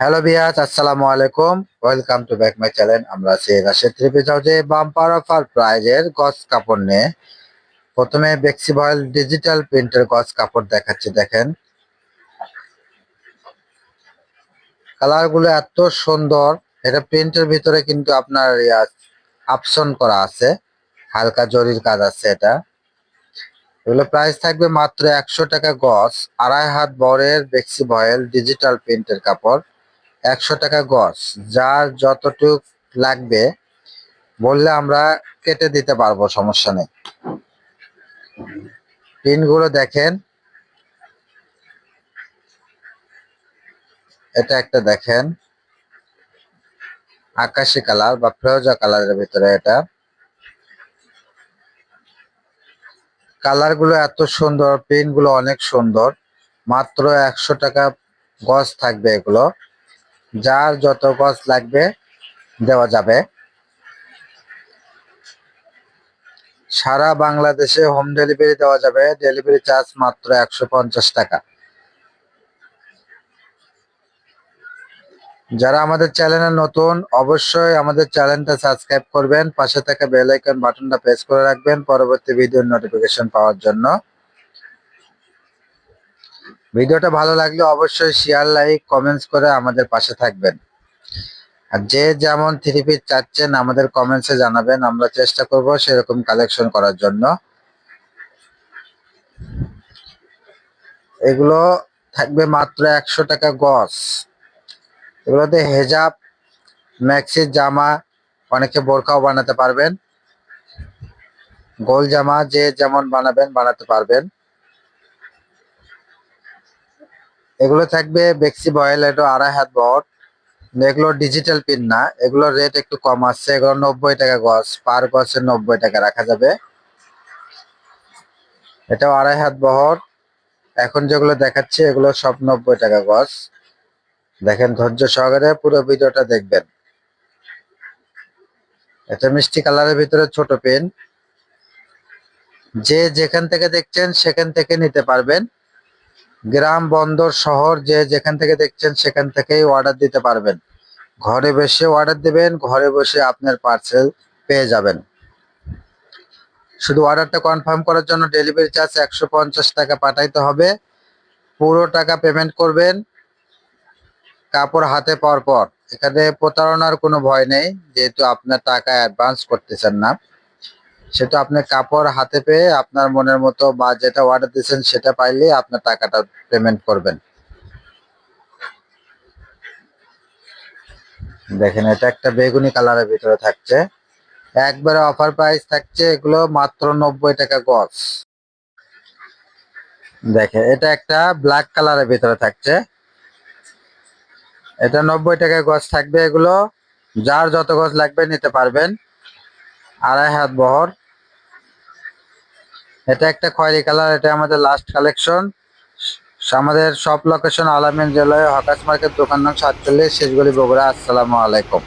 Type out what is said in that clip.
Hello বিয়াস আসসালামু আলাইকুম welcome to back my channel আমরা আছি রাশেদ থ্রিপি হাউসে বাম্পার অফার প্রাইজের গস কাপড় নিয়ে প্রথমে বেক্সি বয়েল ডিজিটাল প্রিন্টের গস কাপড় দেখাচ্ছি দেখেন কালারগুলো এত সুন্দর এটা প্রিন্টের ভিতরে কিন্তু আপনার আপশন করা আছে হালকা জরির কাজ আছে এটা এগুলো প্রাইস থাকবে মাত্র একশো টাকা গজ আড়াই হাত বরের বেক্সি বয়েল ডিজিটাল প্রিন্টের কাপড় একশো টাকা গজ, যার যতটুক লাগবে বললে আমরা কেটে দিতে পারব, সমস্যা নেই। পিনগুলো দেখেন। এটা একটা দেখেন। আকাশি কালার বা ফ্রোজা কালারের ভিতরে এটা। কালারগুলো এত সুন্দর প্রিন্টগুলো অনেক সুন্দর। মাত্র একশো টাকা গজ থাকবে এগুলো। যার যত গছ লাগবে দেওয়া যাবে। সারা বাংলাদেশে হোম ডেলিভারি দেওয়া যাবে। ডেলিভারি চার্জ মাত্র একশো পঞ্চাশ টাকা। যারা আমাদের চ্যানেলে নতুন, অবশ্যই আমাদের চ্যানেলটা সাবস্ক্রাইব করবেন। পাশে থাকা বেল আইকন বাটনটা প্রেস করে রাখবেন। পরবর্তী ভিডিওর নোটিফিকেশন পাওয়ার জন্য। ভিডিওটা ভালো লাগলে অবশ্যই শেয়ার লাইক কমেন্টস করে আমাদের পাশে থাকবেন। আর যে যেমন থ্রি পিস চাচ্ছেন, আমাদের কমেন্টসে জানাবেন। আমরা চেষ্টা করব সেরকম কালেকশন করার জন্য। এগুলো থাকবে মাত্র একশো টাকা গস এগুলোতে হেজাব ম্যাক্সির জামা, অনেকে বোরখাও বানাতে পারবেন। গোল জামা যে যেমন বানাবেন, বানাতে পারবেন। এগুলো থাকবে বেক্সি বয়েল এটা আড়াই হাত বট এগুলো ডিজিটাল পিন না এগুলোর রেট একটু কম আসছে। এগুলো নব্বই টাকা গজ পার গজে নব্বই টাকা রাখা যাবে। এটাও আড়াই হাত বহর। এখন যেগুলো দেখাচ্ছি, এগুলো সব নব্বই টাকা গজ। দেখেন ধৈর্য সহকারে পুরো ভিডিওটা দেখবেন। এটা মিষ্টি কালারের ভিতরে ছোট পেন যে যেখান থেকে দেখছেন, সেখান থেকে নিতে পারবেন। গ্রাম, বন্দর, শহর, যে যেখান থেকে দেখছেন সেখান থেকেই অর্ডার দিতে পারবেন। ঘরে বসে অর্ডার দেবেন, ঘরে বসে আপনার পার্সেল পেয়ে যাবেন। শুধু অর্ডারটা কনফার্ম করার জন্য ডেলিভারি চার্জ একশো পঞ্চাশ টাকা পাঠাইতে হবে। পুরো টাকা পেমেন্ট করবেন, কাপড় হাতে পাওয়ার পর এখানে প্রতারণার কোনো ভয় নেই, যেহেতু আপনার টাকা অ্যাডভান্স করতেছেন না। সেটা আপনি কাপড় হাতে পেয়ে আপনার মনের মতো বা যেটা অর্ডার দিয়েছেন সেটা পাইলে আপনার টাকাটা পেমেন্ট করবেন। দেখেন, এটা একটা বেগুনি কালারের ভিতরে থাকছে। একবারে অফার প্রাইস থাকছে এগুলো মাত্র নব্বই টাকা গজ। দেখে এটা একটা ব্ল্যাক কালারের ভিতরে থাকছে। এটা নব্বই টাকা গজ থাকবে এগুলো। যার যত গজ লাগবে নিতে পারবেন। আড়াই হাত বহর। এটা একটা খয়েরি কালার, এটা আমাদের লাস্ট কালেকশন আমাদের সব লোকেশন আলামিন জেলায় হকাস মার্কেট, দোকান নাম সাতচল্লিশ, শেষগুলি বগুড়া। আসসালামু আলাইকুম।